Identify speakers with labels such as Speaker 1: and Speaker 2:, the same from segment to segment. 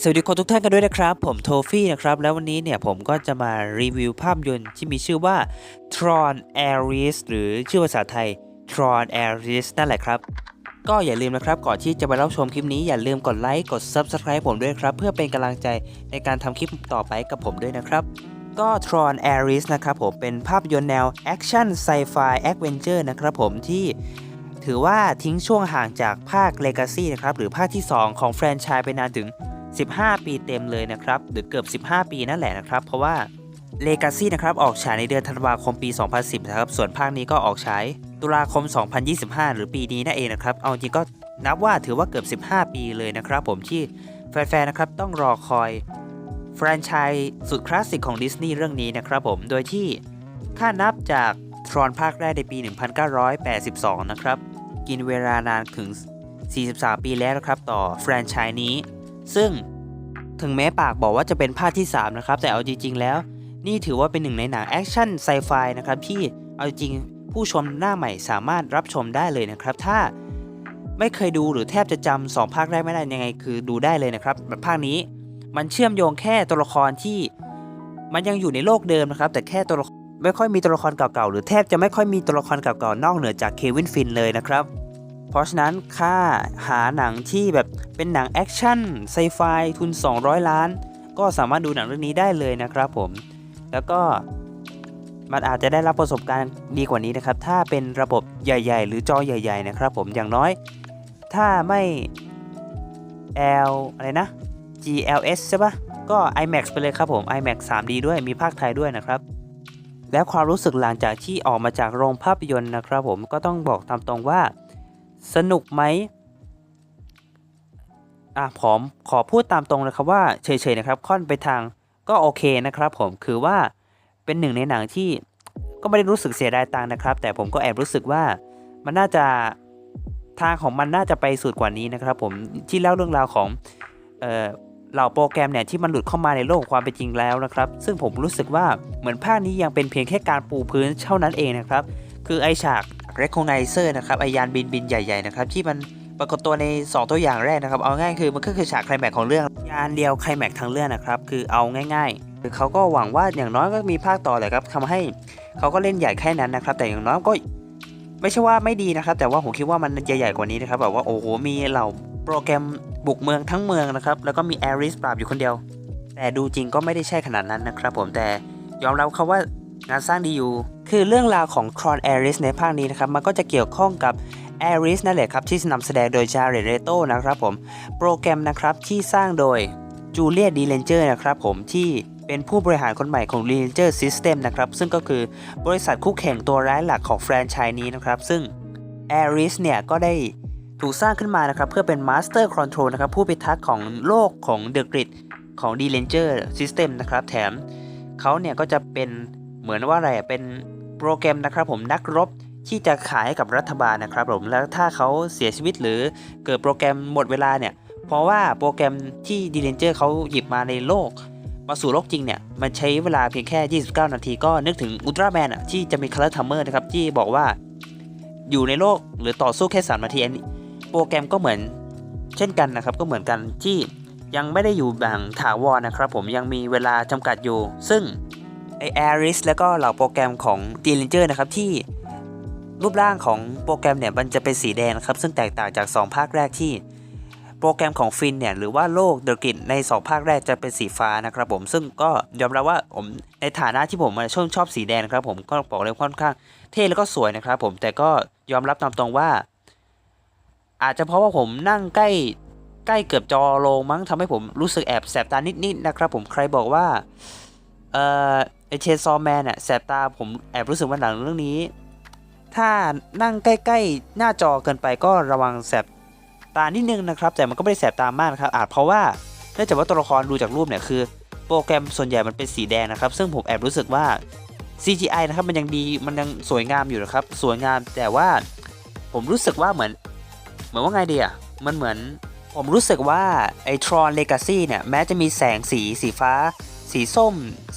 Speaker 1: สวัสดีคนทุกท่านกันด้วยนะครับ ผมโทฟี่นะครับ แล้ววันนี้เนี่ยผมก็จะมารีวิวภาพยนตร์ที่มีชื่อว่า Tron Ares หรือชื่อภาษาไทย Tron Ares นั่นแหละครับ ก็อย่าลืมนะครับ ก่อนที่จะไปรับชมคลิปนี้อย่าลืมกดไลค์กด Subscribe ผมด้วยครับ เพื่อเป็นกำลังใจในการทำคลิปต่อไปกับผมด้วยนะครับ ก็ Tron Ares นะครับผมเป็นภาพยนตร์แนว Action Sci-Fi Adventure นะครับผมที่ถือว่าทิ้งช่วงห่างจากภาค Legacy นะครับหรือภาคที่ 2 ของแฟรนไชส์ไปนานถึง 15 ปีเต็มเลยนะครับ หรือเกือบ 15 ปีนั่นแหละนะครับ เพราะว่า Legacy นะครับออกฉายในเดือนธันวาคมปี 2010 นะครับ ส่วนภาคนี้ก็ออกฉายตุลาคม 2025 หรือปีนี้นั่นเองนะครับ เอาจริงก็นับว่าถือว่าเกือบ 15 ปีเลยนะครับ ผมที่แฟนๆนะครับต้องรอคอยแฟรนไชส์สุดคลาสสิกของดิสนีย์เรื่องนี้นะครับผม โดยที่ถ้านับจากทรอนภาคแรกในปี 1982 นะครับ กินเวลานานถึง 43 ปีแล้วนะครับต่อแฟรนไชส์นี้ ซึ่งถึงแม้ปากบอกว่าจะเป็นภาคที่ 3 นะครับ แต่เอาจริง ๆ แล้ว นี่ถือว่าเป็นหนึ่งในหนังแอคชั่นไซไฟนะครับที่เอาจริงผู้ชมหน้าใหม่สามารถรับชมได้เลยนะครับ ถ้าไม่เคยดูหรือแทบจะจำสองภาคแรกไม่ได้ยังไง คือดูได้เลยนะครับแบบภาคนี้มันเชื่อมโยงแค่ตัวละครที่มันยังอยู่ในโลกเดิมนะครับ แต่แค่ตัวละครไม่ค่อยมีตัวละครเก่าๆหรือแทบจะไม่ค่อยมีตัวละครเก่าๆนอกเหนือจากเควินฟินเลยนะครับ เพราะฉะนั้นค่าหาหนังที่แบบเป็นหนังแอคชั่นไซไฟทุน 200 ล้าน ก็สามารถดูหนังเรื่องนี้ได้เลยนะครับผม แล้วก็มันอาจจะได้รับประสบการณ์ดีกว่านี้นะครับ ถ้าเป็นระบบใหญ่ ๆ หรือจอใหญ่ ๆ นะครับผมอย่างน้อย ถ้าไม่ L อะไรนะ GLS ใช่ปะก็ IMAX ไปเลยครับผม IMAX 3D ด้วยมีภาคไทยด้วยนะครับ และความรู้สึกหลังจากที่ออกมาจากโรงภาพยนตร์นะครับผมก็ต้องบอกตามตรงว่า สนุกไหมอะผมขอพูดตามตรงนะครับว่าเฉยๆนะครับค่อนไปทางก็โอเคนะครับ ผมคือว่าเป็นหนึ่งในหนังที่ก็ไม่ได้รู้สึกเสียดายตังนะครับ แต่ผมก็แอบรู้สึกว่ามันน่าจะทางของมันน่าจะไปสุดกว่านี้นะครับ ผมที่เล่าเรื่องราวของเอ่อเหล่าโปรแกรมเนี่ยที่มันหลุดเข้ามาในโลกของความเป็นจริงแล้วนะครับ ซึ่งผมรู้สึกว่าเหมือนภาคนี้ยังเป็นเพียงแค่การปูพื้นเท่านั้นเองนะครับ คือไอฉาก recognizer นะครับไอยานบินบินใหญ่ๆนะครับที่มันปรากฏตัวใน 2 ตัวอย่างแรกนะครับ เอาง่ายคือมันก็คือฉากไคลแม็กของเรื่องยานเดียวไคลแม็กทั้งเรื่องนะครับ คือเอาง่ายๆคือเขาก็หวังว่าอย่างน้อยก็มีภาคต่อแหละครับทำให้เขาก็เล่นใหญ่แค่นั้นนะครับ แต่อย่างน้อยก็ไม่ใช่ว่าไม่ดีนะครับ แต่ว่าผมคิดว่ามันใหญ่ๆกว่านี้นะครับแบบว่าโอ้โหมีเหล่าโปรแกรมบุกเมืองทั้งเมืองนะครับแล้วก็มีแอริสปราบอยู่คนเดียว แต่ดูจริงก็ไม่ได้ใช่ขนาดนั้นนะครับ ผมแต่ยอมรับครับว่า งานสร้างดีอยู่ คือเรื่องราวของ Tron Ares ในภาคนี้นะครับ มันก็จะเกี่ยวข้องกับ Ares นั่นแหละครับที่นำแสดงโดย Jared Leto นะครับผม โปรแกรมนะครับที่สร้างโดย Julia d e l a n g e r นะครับผมที่เป็นผู้บริหารคนใหม่ของ d e l a n g e r System นะครับ ซึ่งก็คือบริษัทคู่แข่งตัวร้ายหลักของแฟรนไชส์นี้นะครับ ซึ่ง Ares เนี่ย ก็ได้ถูกสร้างขึ้นมานะครับ เพื่อเป็น Master Control นะครับ ผู้พิทักษ์ของโลกของ The Grid ของ d e l a n g e r System นะครับ แถมเขาเนี่ย ก็จะเป็น เหมือนว่าอะไรเป็นโปรแกรมนะครับผมนักรบที่จะขายให้กับรัฐบาลนะครับผมแล้วถ้าเขาเสียชีวิตหรือเกิดโปรแกรมหมดเวลาเนี่ยเพราะว่าโปรแกรมที่ดีเลนเจอร์เขาหยิบมาในโลก มาสู่โลกจริงเนี่ย มันใช้เวลาเพียงแค่ 29 นาทีก็นึกถึงอุลตร้าแมนอะที่จะมีคาร์ทัมเมอร์นะครับ ที่บอกว่าอยู่ในโลกหรือต่อสู้แค่ 3 นาทีอันนี้โปรแกรมก็เหมือนเช่นกันนะครับ ก็เหมือนกันที่ยังไม่ได้อยู่แบบถาวรนะครับผมยังมีเวลาจำกัดอยู่ ซึ่ง ไอแอริสแล้วก็เหล่าโปรแกรมของ d ีเลนเจอร์นะครับที่รูปร่างของโปรแกรมเนี่ยมันจะเป็นสีแดงครับซึ่งแตกต่างจาก 2 ภาคแรกที่ โปรแกรมของฟินเนี่ยหรือว่าโลกเดอะกินใน 2 ภาคแรกจะเป็นสีฟ้านะครับผมซึ่งก็ยอมรับว่าผมในฐานะที่ผมชอบชอบสีแดงครับผมก็บอกเลยค่อนข้าง เท่แล้วก็สวยนะครับผมแต่ก็ยอมรับตามตรงว่า อาจจะเพราะว่าผมนั่งใกล้ใกล้เกือบจอโลงมั้งทำให้ผมรู้สึกแอบแสบตานิดๆนะครับผมใครบอกว่า เอ่อไอเชนซอแมนอะแสบตาผมแอบรู้สึกว่าหนังเรื่องนี้ ถ้านั่งใกล้ๆ หน้าจอเกินไปก็ระวังแสบตานิดนึงนะครับ แต่มันก็ไม่ได้แสบตามากนะครับ อาจเพราะว่าเนื่องจากว่าตัวละครดูจากรูปเนี่ยคือ โปรแกรมส่วนใหญ่มันเป็นสีแดงนะครับ ซึ่งผมแอบรู้สึกว่า CGI นะครับมันยังดีมันยังสวยงามอยู่นะครับ สวยงามแต่ว่าผมรู้สึกว่าเหมือน เหมือนว่าไงดีอะมันเหมือนผมรู้สึกว่าไอทรอนเลกาซี่เนี่ยแม้จะมีแสงสีสีฟ้า สีส้ม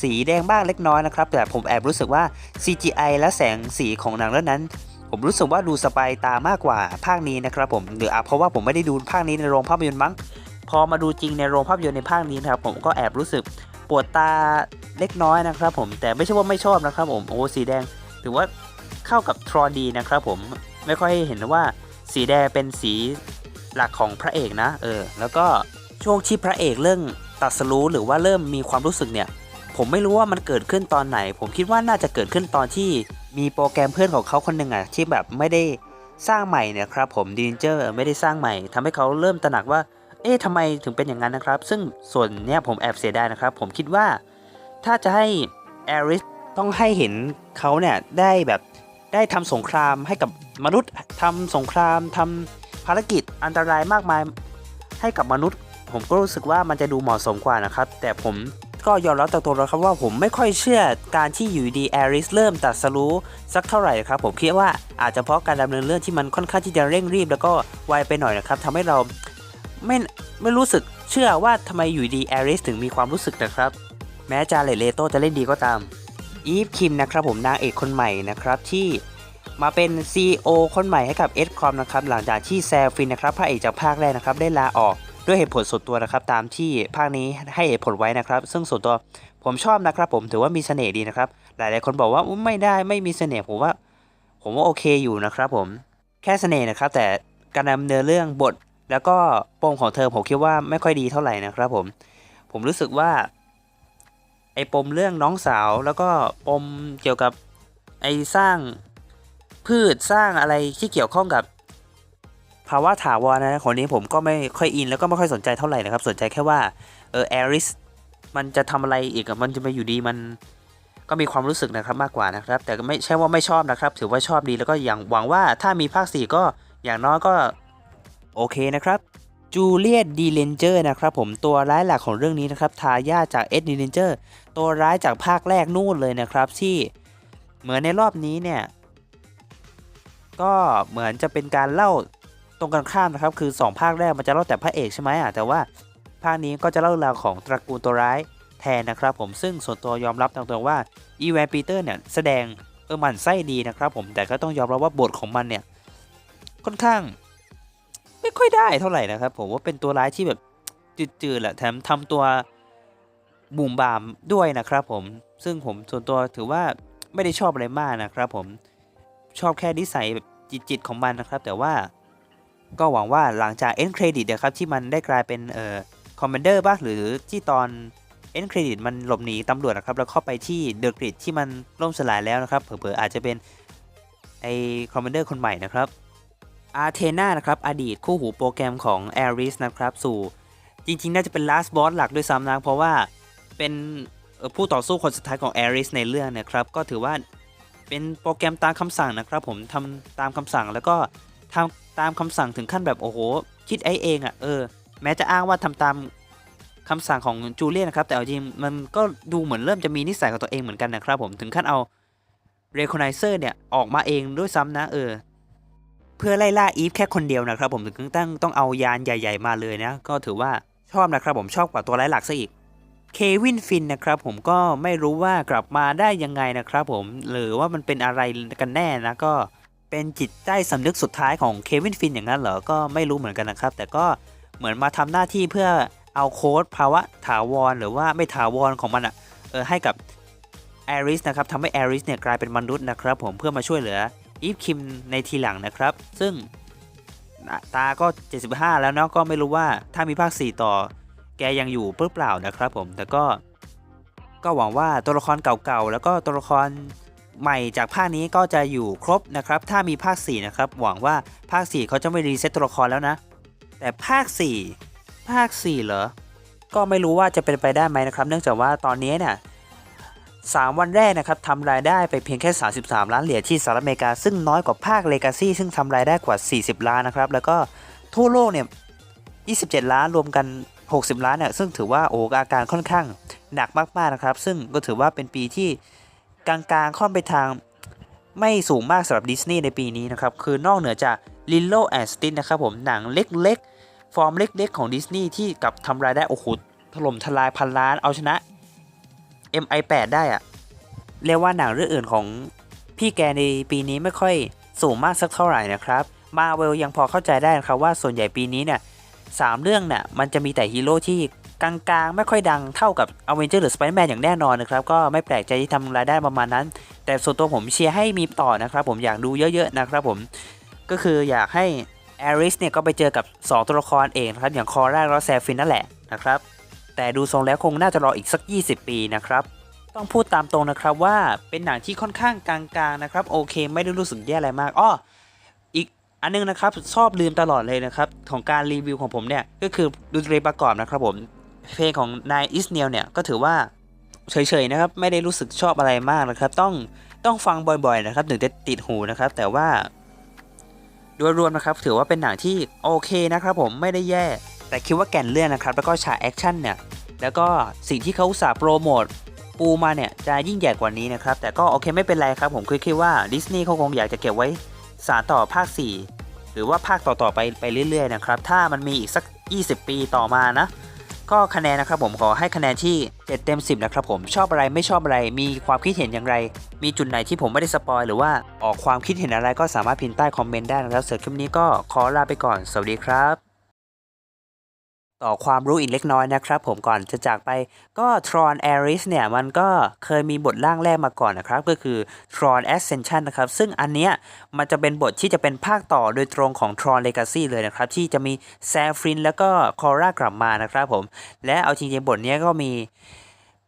Speaker 1: สีแดงบ้างเล็กน้อยนะครับ แต่ผมแอบรู้สึกว่า CGI และแสงสีของหนังเรื่องนั้น ผมรู้สึกว่าดูสบายตามากกว่าภาคนี้นะครับผมหรืออาจเพราะว่าผมไม่ได้ดูภาคนี้ในโรงภาพยนตร์มั้ง พอมาดูจริงในโรงภาพยนตร์ในภาคนี้นะครับผมก็แอบรู้สึกปวดตาเล็กน้อยนะครับ ผมแต่ไม่ใช่ว่าไม่ชอบนะครับผมโอ้สีแดงถือว่าเข้ากับทรอนดีนะครับผมไม่ค่อยเห็นว่าสีแดงเป็นสีหลักของพระเอกนะ เออ แล้วก็ช่วงที่พระเอกเรื่อง ตัดสรู้หรือว่าเริ่มมีความรู้สึกเนี่ย ผมไม่รู้ว่ามันเกิดขึ้นตอนไหน ผมคิดว่าน่าจะเกิดขึ้นตอนที่มีโปรแกรมเพื่อนของเขาคนหนึ่งอะที่แบบไม่ได้สร้างใหม่เนี่ยครับผมดีนเจอร์ไม่ได้สร้างใหม่ทำให้เขาเริ่มตระหนักว่า เอ๊ะทำไมถึงเป็นอย่างนั้นนะครับ ซึ่งส่วนเนี้ยผมแอบเสียดายนะครับ ผมคิดว่า ถ้าจะให้แอริสต้องให้เห็นเขาเนี่ยได้แบบได้ทำสงครามให้กับมนุษย์ทำสงครามทำภารกิจอันตรายมากมายให้กับมนุษย์ ผมก็รู้สึกว่ามันจะดูเหมาะสมกว่านะครับ แต่ผมก็ยอมรับจากตัวเราครับว่าผมไม่ค่อยเชื่อการที่อยู่ดีแอริสเริ่มตัดสรู้สักเท่าไหร่ครับผมคิดว่าอาจจะเพราะการดำเนินเรื่องที่มันค่อนข้างที่จะเร่งรีบ แล้วก็ไวไปหน่อยนะครับทำให้เราไม่ไม่รู้สึกเชื่อว่าทำไมอยู่ดีแอริสถึงมีความรู้สึกนะครับ แม้จาเลเลโตจะเล่นดีก็ตามอีฟคิมนะครับผมนางเอกคนใหม่นะครับที่มาเป็น CEO คนใหม่ให้กับเอสคอมนะครับหลังจากที่แซลฟินนะครับพระเอกจากภาคแรกนะครับได้ลาออก ด้วยเหตุผลส่วนตัวนะครับ ตามที่ภาคนี้ให้เหตุผลไว้นะครับ ซึ่งส่วนตัวผมชอบนะครับ ผมถือว่ามีเสน่ห์ดีนะครับ หลายๆคนบอกว่าไม่ได้ไม่มีเสน่ห์ผมว่า ผมว่าโอเคอยู่นะครับผมแค่เสน่ห์นะครับ แต่การดำเนินเรื่องบท แล้วก็ปมของเธอผมคิดว่าไม่ค่อยดีเท่าไหร่นะครับผมผมรู้สึกว่าไอ้ปมเรื่องน้องสาวแล้วก็ปมเกี่ยวกับไอ้สร้างพืชสร้างอะไรที่เกี่ยวข้องกับ ภาวะถาวรนะคนนี้ผมก็ไม่ค่อยอินแล้วก็ไม่ค่อยสนใจเท่าไหร่นะครับ สนใจแค่ว่าเออแอริสมันจะทำอะไรอีกมันจะมาอยู่ดีมันก็มีความรู้สึกนะครับมากกว่านะครับ แต่ไม่ใช่ว่าไม่ชอบนะครับ ถือว่าชอบดีแล้วก็อย่างหวังว่าถ้ามีภาค 4 ก็อย่างน้อยก็โอเคนะครับจูเลียตดีเลนเจอร์นะครับผมตัวร้ายหลักของเรื่องนี้นะครับทายาจากเอ็ดดีเลนเจอร์ตัวร้ายจากภาคแรกนู่นเลยนะครับ ที่เหมือนในรอบนี้เนี่ย ก็เหมือนจะเป็นการเล่า ตรงกันข้ามนะครับคือ 2 ภาคแรกมันจะเล่าแต่พระเอกใช่ไหมอะแต่ว่าภาคนี้ก็จะเล่าเรื่องราวของตระกูลตัวร้ายแทนนะครับผมซึ่งส่วนตัวยอมรับตรงๆว่าอีแวนปีเตอร์เนี่ยแสดงเออมันไส้ดีนะครับผมแต่ก็ต้องยอมรับว่าบทของมันเนี่ยค่อนข้าง ไม่ค่อยได้เท่าไหร่นะครับ ผมว่าเป็นตัวร้ายที่แบบจืดๆแหละแถมทำตัวบูมบามด้วยนะครับผมซึ่งผมส่วนตัวถือว่าไม่ได้ชอบอะไรมากนะครับผมชอบแค่นิสัยแบบจิตๆของมันนะครับ แต่ว่า ก็หวังว่าหลังจากเอ็นเครดิตนะครับ ที่มันได้กลายเป็นเอ่อคอมมานเดอร์บ้างหรือที่ตอนเอ็นเครดิตมันหลบหนีตำรวจนะครับ แล้วเข้าไปที่เดอะกริดที่มันล่มสลายแล้วนะครับ เผลอๆอาจจะเป็นไอคอมมานเดอร์คนใหม่นะครับอาร์เทนานะครับอดีตคู่หูโปรแกรมของแอริสนะครับสู่จริงๆ น่าจะเป็น last boss หลักด้วยซ้ำนะเพราะว่าเป็นผู้ต่อสู้คนสุดท้ายของแอริสในเรื่องนะครับ ก็ถือว่าเป็นโปรแกรมตามคำสั่งนะครับ ผมทำตามคำสั่งแล้วก็ทำ ตามคำสั่งถึงขั้นแบบโอ้โห คิดไอเองอะ่ะเออ แม้จะอ้างว่าทำตามคำสั่งของจูเลียนนะครับ แต่เอาจริงมันก็ดูเหมือนเริ่มจะมีนิสัยของตัวเองเหมือนกันนะครับผมถึงขั้นเอา recognizer เนี่ย ออกมาเองด้วยซ้ำนะเออ เพื่อไล่ล่าอีฟแค่คนเดียวนะครับผมถึงตั้งต้องเอายานใหญ่ ๆ มาเลยนะ ก็ถือว่าชอบนะครับผมชอบกว่าตัวร้ายหลักซะอีกเควินฟินนะครับผมก็ไม่รู้ว่ากลับมาได้ยังไงนะครับผมหรือว่ามันเป็นอะไรกันแน่นะก็ เป็นจิตใต้สำนึกสุดท้ายของเควินฟินอย่างนั้นเหรอ ก็ไม่รู้เหมือนกันนะครับ แต่ก็เหมือนมาทำหน้าที่เพื่อเอาโค้ดภาวะถาวรหรือว่าไม่ถาวรของมันอะเออให้กับแอริสนะครับทำให้แอริสเนี่ยกลายเป็นมนุษย์นะครับผมเพื่อมาช่วยเหลืออีฟคิมในทีหลังนะครับ ซึ่งตาก็ 75 แล้วเนาะก็ไม่รู้ว่าถ้ามีภาค 4 ต่อ แกยังอยู่เปล่านะครับผมแต่ก็ ก็หวังว่าตัวละครเก่าๆแล้วก็ตัวละคร ใหม่จากภาคนี้ก็จะอยู่ครบนะครับ ถ้ามีภาค 4 นะครับ หวังว่าภาค 4 เขาจะไม่รีเซ็ตตัวละครแล้วนะ แต่ภาค 4 ภาค 4 เหรอ ก็ไม่รู้ว่าจะเป็นไปได้ไหมนะครับ เนื่องจากว่าตอนนี้เนี่ย3วันแรกนะครับทำรายได้ไปเพียงแค่ 33 ล้านเหรียญที่สหรัฐอเมริกา ซึ่งน้อยกว่าภาค Legacy ซึ่งทำรายได้กว่า 40 ล้านนะครับ แล้วก็ทั่วโลกเนี่ย 27 ล้านรวมกัน 60 ล้านเนี่ยซึ่งถือว่าโอ้อาการค่อนข้างหนักมากๆนะครับ ซึ่งก็ถือว่าเป็นปีที่ กลางๆ ค่อนไปทางไม่สูงมากสำหรับดิสนีย์ในปีนี้นะครับ คือนอกเหนือจาก Lilo and Stitch นะครับผมหนังเล็กๆ ฟอร์มเล็กๆ ของดิสนีย์ที่กับทำรายได้ โอ้โห ถล่มทลายพันล้านเอาชนะ MI8 ได้อะเรียกว่าหนังเรื่องอื่นของพี่แกในปีนี้ไม่ค่อยสูงมากสักเท่าไหร่นะครับมาเวลยังพอเข้าใจได้นะครับว่าส่วนใหญ่ปีนี้เนี่ย3เรื่องเนี่ยมันจะมีแต่ฮีโร่ที่ กลางๆ ไม่ค่อยดังเท่ากับอเวนเจอร์หรือสไปเดอร์แมนอย่างแน่นอนนะครับ ก็ไม่แปลกใจที่ทำรายได้ประมาณนั้น แต่ส่วนตัวผมเชียร์ให้มีต่อนะครับ ผมอยากดูเยอะๆนะครับผมก็คืออยากให้แอริสเนี่ยก็ไปเจอกับ 2 ตัวละครเองนะครับ อย่างคอร่าและแซฟินนั่นแหละนะครับ แต่ดูทรงแล้วคงน่าจะรออีกสัก 20 ปีนะครับ ต้องพูดตามตรงนะครับว่าเป็นหนังที่ค่อนข้างกลางๆนะครับ โอเค ไม่ได้รู้สึกแย่อะไรมากอ้ออีกอันนึงนะครับชอบลืมตลอดเลยนะครับ ของการรีวิวของผมเนี่ย ก็คือดนตรีประกอบนะครับผม เพลงของนายอิสเนียลเนี่ยก็ถือว่าเฉยๆนะครับไม่ได้รู้สึกชอบอะไรมากนะครับ ต้องต้องฟังบ่อยๆนะครับถึงจะติดหูนะครับ แต่ว่าโดยรวมนะครับถือว่าเป็นหนังที่โอเคนะครับผมไม่ได้แย่ แต่คิดว่าแก่นเรื่องนะครับ แล้วก็ฉากแอคชั่นเนี่ยแล้วก็สิ่งที่เขาสาโปรโมทปูมาเนี่ยจะยิ่งใหญ่กว่านี้นะครับ แต่ก็โอเคไม่เป็นไรครับผมคือคิดว่าดิสนีย์เขาคงอยากจะเก็บไว้สารต่อภาค 4 หรือว่าภาคต่อๆไปไปเรื่อยๆนะครับ ถ้ามันมีอีกสัก 20 ปีต่อมานะ ก็คะแนนนะครับผมขอให้คะแนนที่ 7 เต็ม 10 นะครับผมชอบอะไรไม่ชอบอะไร มีความคิดเห็นอย่างไร มีจุดไหนที่ผมไม่ได้สปอยหรือว่าออกความคิดเห็นอะไรก็สามารถพิมพ์ใต้คอมเมนต์ได้นะครับสำหรับคลิปนี้ก็ขอลาไปก่อนสวัสดีครับ ต่อความรู้อีกเล็กน้อยนะครับผมก่อนจะจากไปก็ Tron Ares เนี่ย มันก็เคยมีบทร่างแรกมาก่อนนะครับ ก็คือ Tron Ascension นะครับ ซึ่งอันเนี้ยมันจะเป็นบทที่จะเป็นภาคต่อโดยตรงของ Tron Legacy เลยนะครับ ที่จะมีแซฟรินแล้วก็คอร่ากลับมานะครับผม และเอาจริงๆบทเนี้ยก็มี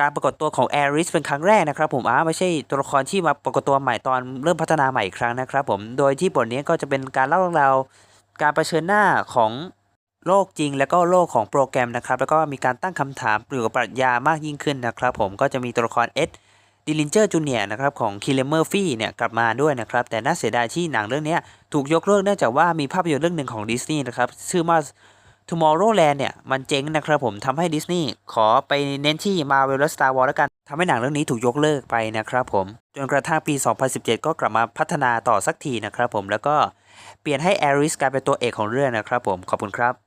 Speaker 1: การปรากฏตัวของ Ares เป็นครั้งแรกนะครับผมอ้าไม่ใช่ตัวละครที่มาปรากฏตัวใหม่ตอนเริ่มพัฒนาใหม่อีกครั้งนะครับผม โดยที่บทนี้ก็จะเป็นการเล่าเรื่องราวการเผชิญหน้าของ โลกจริงแล้วก็โลกของโปรแกรมนะครับ แล้วก็มีการตั้งคำถามเกี่ยวกับปรัชญามากยิ่งขึ้นนะครับ ผมก็จะมีตัวละครเอ็ดดิลินเจอร์จูเนียนะครับของคิเลเมอร์ฟี่เนี่ยกลับมาด้วยนะครับ แต่น่าเสียดายที่หนังเรื่องนี้ถูกยกเลิกเนื่องจากว่ามีภาพยนตร์เรื่องหนึ่งของดิสนีย์นะครับชื่อว่า Tomorrowland เนี่ยมันเจ๊งนะครับผมทำให้ดิสนีย์ขอไปเน้นที่ Marvel และ Star Wars แล้วกันทำให้หนังเรื่องนี้ถูกยกเลิกไปนะครับผม จนกระทั่งปี 2017 ก็กลับมาพัฒนาต่อสักทีนะครับผมแล้วก็เปลี่ยนให้ Aris กลายเป็นตัวเอกของเรื่องนะครับผมขอบคุณครับ